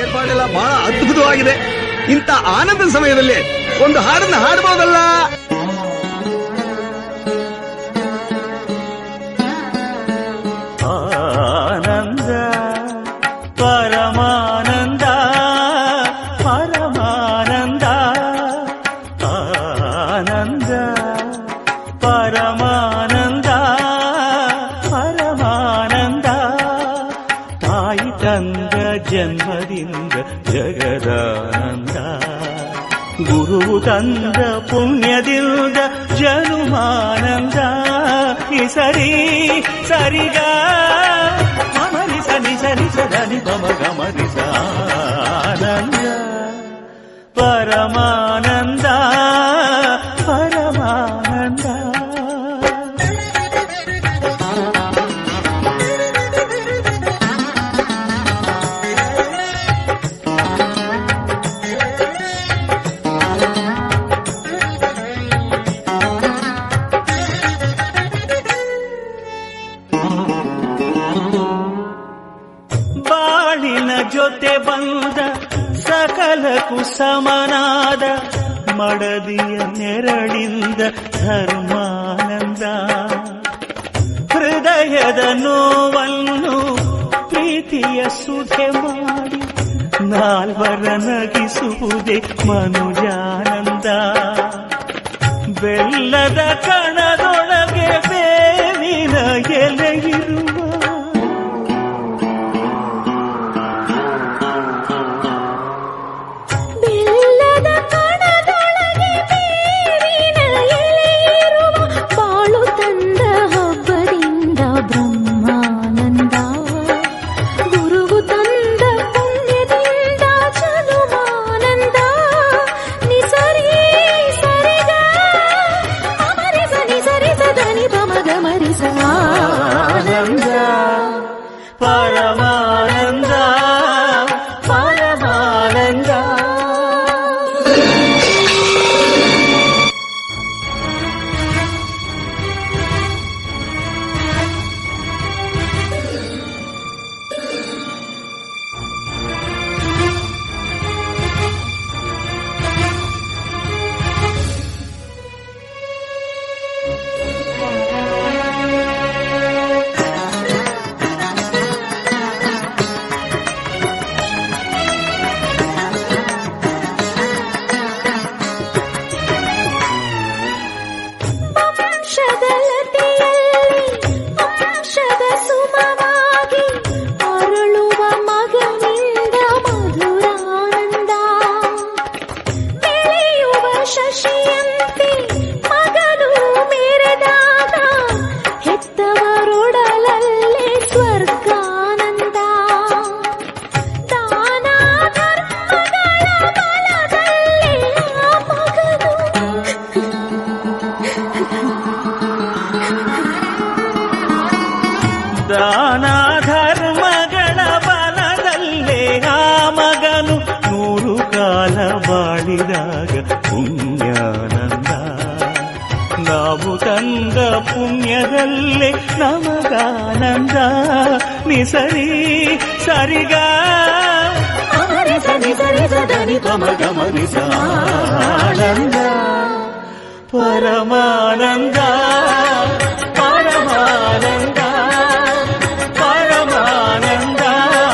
ಏರ್ಪಾಡೆಲ್ಲ ಬಹಳ ಅದ್ಭುತವಾಗಿದೆ. ಇಂಥ ಆನಂದ ಸಮಯದಲ್ಲಿ ಒಂದು ಹಾಡನ್ನು ಹಾಡಬಹುದಲ್ಲ ಆನಂದ ಪರಮಾನಂದ ಪರಮಾನಂದ ತಾಯಿ ತಂದ ಜನ್ಮದಿಂದ ಜಗದಾನಂದ ಗುರು ತಂದ ಪುಣ್ಯದಿಂದ ಜನುಮಾನಂದ ಈ ಸರಿ ಸರಿಗ ಮಮರಿ ಸನಿ ಸರಿ ಸದನಿ ಮಮ ಗಮನಿಸ ಆನಂದ ಪರಮಾನಂದ ಜೊತೆ ಬಂದ ಸಕಲಕ್ಕೂ ಸಮನಾದ ಮಡದಿಯ ನೆರಳಿಂದ ಧರ್ಮಾನಂದ. ಹೃದಯದ ನೋವನ್ನು ಪ್ರೀತಿಯ ಸುಧೆ ಮಾಡಿ ನಾಲ್ವರ ನಗಿಸುವುದೇ ಮನುಜಾನಂದ. ಬೆಲ್ಲದ ಕಣದೊಳಗೆ ஆனந்தா ನಾವು ತಂದ ಪುಣ್ಯದಲ್ಲೇ ನಮಗಾನಂದ ನಿಸರಿ ಸರಿಗ ಅಮರಿಸ ನಿಸರಿಸ ಧನಿ ಪಮ ಗಮನಿಸ ಆನಂದ ಪರಮಾನಂದ